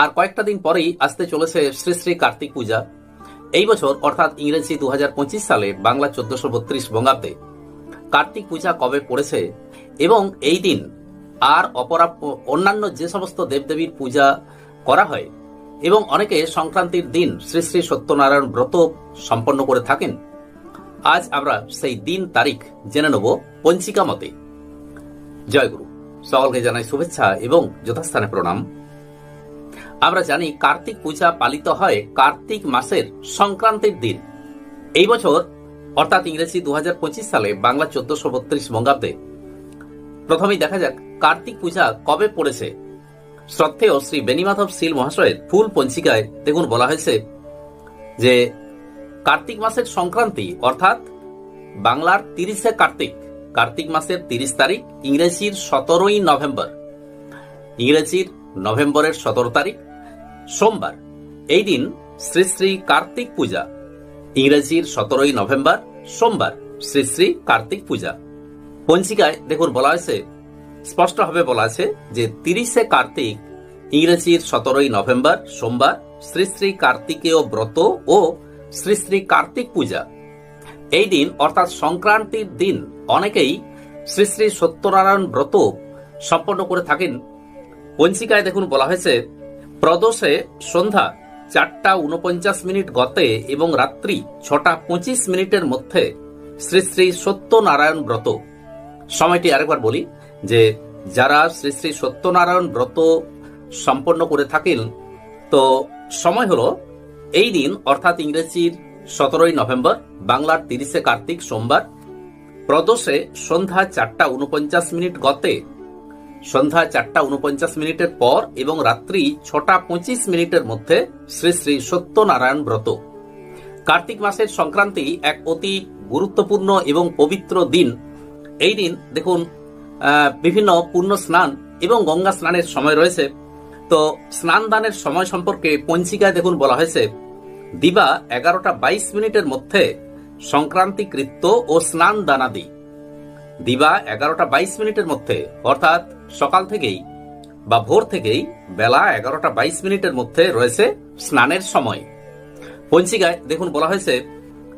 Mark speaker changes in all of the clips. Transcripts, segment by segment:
Speaker 1: আর কয়েকটা দিন পরেই আসতে চলেছে শ্রী শ্রী কার্তিক পূজা। এই বছর, অর্থাৎ ইংরেজি দু হাজার পঁচিশ সালে বাংলা চোদ্দশো বত্রিশ বঙ্গাব্দে। কার্তিক পূজা কবে পড়েছে এবং এই দিন আর অপরা অন্যান্য যে সমস্ত দেবদেবীর পূজা করা হয় এবং অনেকে সংক্রান্তির দিন শ্রী শ্রী সত্যনারায়ণ ব্রত সম্পন্ন করে থাকেন, আজ আমরা সেই দিন তারিখ জেনে নেব পঞ্চিকা মতে। জয়গুরু সকলকে জানাই শুভেচ্ছা এবং যথাস্থানে প্রণাম। আমরা জানি কার্তিক পূজা পালিত হয় কার্তিক মাসের সংক্রান্তির দিন। এই বছর, অর্থাৎ ইংরেজি দু হাজার পঁচিশ সালে বাংলা চোদ্দশো বত্রিশ বঙ্গাব্দে। প্রথমেই দেখা যাক কার্তিক পূজা কবে পড়েছে। শ্রদ্ধেয় শ্রী বেনিমাধব শীল মহাশয়ের ফুল পঞ্চিকায় দেখুন বলা হয়েছে যে, কার্তিক মাসের সংক্রান্তি, অর্থাৎ বাংলার তিরিশে কার্তিক কার্তিক মাসের তিরিশ তারিখ ইংরেজির সতেরোই নভেম্বর। ইংরেজির নভেম্বরের সতেরো তারিখ সোমবার, এই দিন শ্রী শ্রী কার্তিক পূজা। ইংরেজির সতেরোই নভেম্বর, সোমবার, শ্রী শ্রী কার্তিক পূজা। পঞ্চিকায় দেখুন বলা হয়েছে, স্পষ্টভাবে বলা আছে যে তিরিশে কার্তিক, ইংরেজির সতেরোই নভেম্বর, সোমবার, শ্রী শ্রী কার্তিকেয় ব্রত ও শ্রী শ্রী কার্তিক পূজা। এই দিন, অর্থাৎ সংক্রান্তির দিন, অনেকেই শ্রী শ্রী সত্যনারায়ণ ব্রত সম্পন্ন করে থাকেন। পঞ্চিকায় দেখুন বলা হয়েছে প্রদোষে সন্ধ্যা চারটা উনপঞ্চাশ মিনিট গতে এবং রাত্রি ছটা পঁচিশ মিনিটের মধ্যে শ্রী শ্রী সত্যনারায়ণ ব্রত। সময়টি আরেকবার বলি যে যারা শ্রী শ্রী সত্যনারায়ণ ব্রত সম্পন্ন করে থাকেন, তো সময় হলো এই দিন, অর্থাৎ ইংরেজির সতেরোই নভেম্বর, বাংলার তিরিশে কার্তিক সোমবার। প্রদোষে সন্ধ্যা চারটা উনপঞ্চাশ মিনিট গতে সন্ধ্যা চারটা উনপঞ্চাশ মিনিটের পর এবং রাত্রি ছটা পঁচিশ মিনিটের মধ্যে শ্রী শ্রী সত্যনারায়ণ ব্রত। কার্তিক মাসের সংক্রান্তি এক অতি গুরুত্বপূর্ণ এবং পবিত্র দিন। এই দিন দেখুন বিভিন্ন পূর্ণ স্নান এবং গঙ্গা স্নানের সময় রয়েছে। তো স্নান দানের সময় সম্পর্কে পঞ্চিকায় দেখুন বলা হয়েছে, দিবা এগারোটা বাইশ মিনিটের মধ্যে সংক্রান্তি কৃত্য ও স্নান দানাদি। দিবা এগারোটা বাইশ মিনিটের মধ্যে, অর্থাৎ সকাল থেকেই বা ভোর থেকেই বেলা এগারোটা বাইশ মিনিটের মধ্যে রয়েছে স্নানের সময়। পঞ্চিকায় দেখুন বলা হয়েছে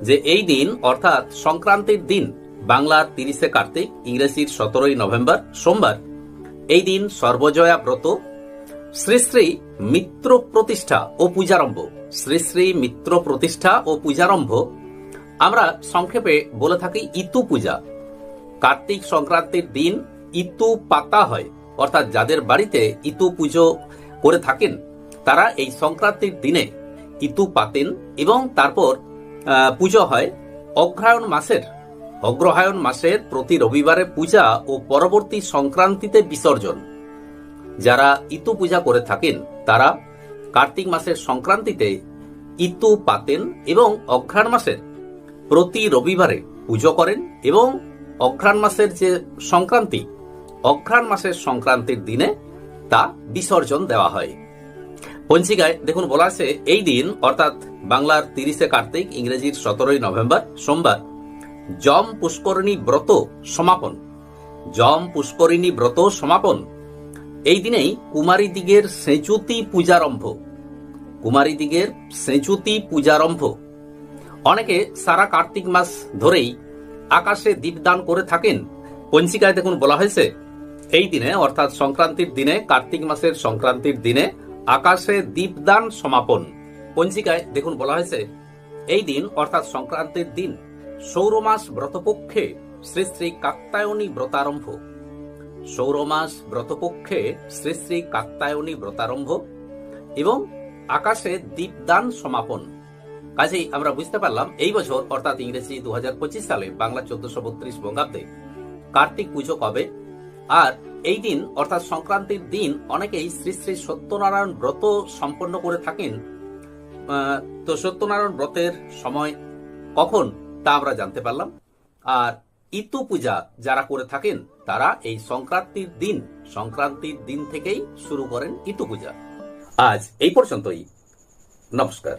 Speaker 1: যে এই দিন, অর্থাৎ সংক্রান্তির দিন, বাংলার তিরিশে কার্তিক, ইংরেজির সতেরোই নভেম্বর, সোমবার, এই দিন সর্বজয়া ব্রত, শ্রী শ্রী মিত্র প্রতিষ্ঠা ও পূজারম্ভ, শ্রী শ্রী মিত্র প্রতিষ্ঠা ও পূজারম্ভ। আমরা সংক্ষেপে বলে থাকি ইতু পূজা। কার্তিক সংক্রান্তির দিন ইতু পাতা হয়। অর্থাৎ যাদের বাড়িতে ইতু পুজো করে থাকেন, তারা এই সংক্রান্তির দিনে ইতু পাতেন এবং তারপর পুজো হয় অগ্রহায়ণ মাসের। অগ্রহায়ণ মাসের প্রতি রবিবারে পূজা ও পরবর্তী সংক্রান্তিতে বিসর্জন। যারা ইতু পূজা করে থাকেন, তারা কার্তিক মাসের সংক্রান্তিতে ইতু পাতেন এবং অঘ্রাণ মাসের প্রতি রবিবারে পুজো করেন এবং অঘ্রাণ মাসের যে সংক্রান্তি, অঘ্রাণ মাসের সংক্রান্তির দিনে তা বিসর্জন দেওয়া হয়। পঞ্চিকায় দেখুন, বলা আছে, এই দিন, অর্থাৎ বাংলার তিরিশে কার্তিক, ইংরেজির সতেরোই নভেম্বর, সোমবার জম পুষ্করিণী ব্রত সমাপন। জম পুষ্করিণী ব্রত সমাপন। এই দিনেই কুমারী দিগের সেঁচুতি পূজারম্ভ। কুমারী দিগের সেঁচুতি পূজারম্ভ। অনেকে সারা কার্তিক মাস ধরেই আকাশে দীপদান করে থাকেন। পঞ্চিকায় দেখুন বলা হয়েছে? এই দিনে, অর্থাৎ সংক্রান্তির দিনে, কার্তিক মাসের সংক্রান্তির দিনে আকাশে দীপদান সমাপন। পঞ্চিকায় দেখুন বলা হয়েছে, এই দিন, অর্থাৎ সংক্রান্তির দিন, সৌরমাস ব্রতপক্ষে শ্রী শ্রী কাত্তায়নী ব্রতারম্ভ। সৌরমাস ব্রতপক্ষে শ্রী শ্রী কাত্তায়নী ব্রতারম্ভ এবং আকাশে দীপদান সমাপন। কাজেই আমরা বুঝতে পারলাম এই বছর, অর্থাৎ ইংরেজি দু হাজার পঁচিশ সালে বাংলা চোদ্দশো বত্রিশ বঙ্গাব্দে কার্তিক পুজো কবে? আর এই দিন, অর্থাৎ সংক্রান্তির দিন, অনেকেই শ্রী শ্রী সত্যনারায়ণ ব্রত সম্পন্ন করে থাকেন। তো সত্যনারায়ণ ব্রতের সময় কখন তা আমরা জানতে পারলাম। আর ইতু পূজা যারা করে থাকেন, তারা এই সংক্রান্তির দিন সংক্রান্তির দিন থেকেই শুরু করেন ইতু পূজা। আজ এই পর্যন্তই। নমস্কার।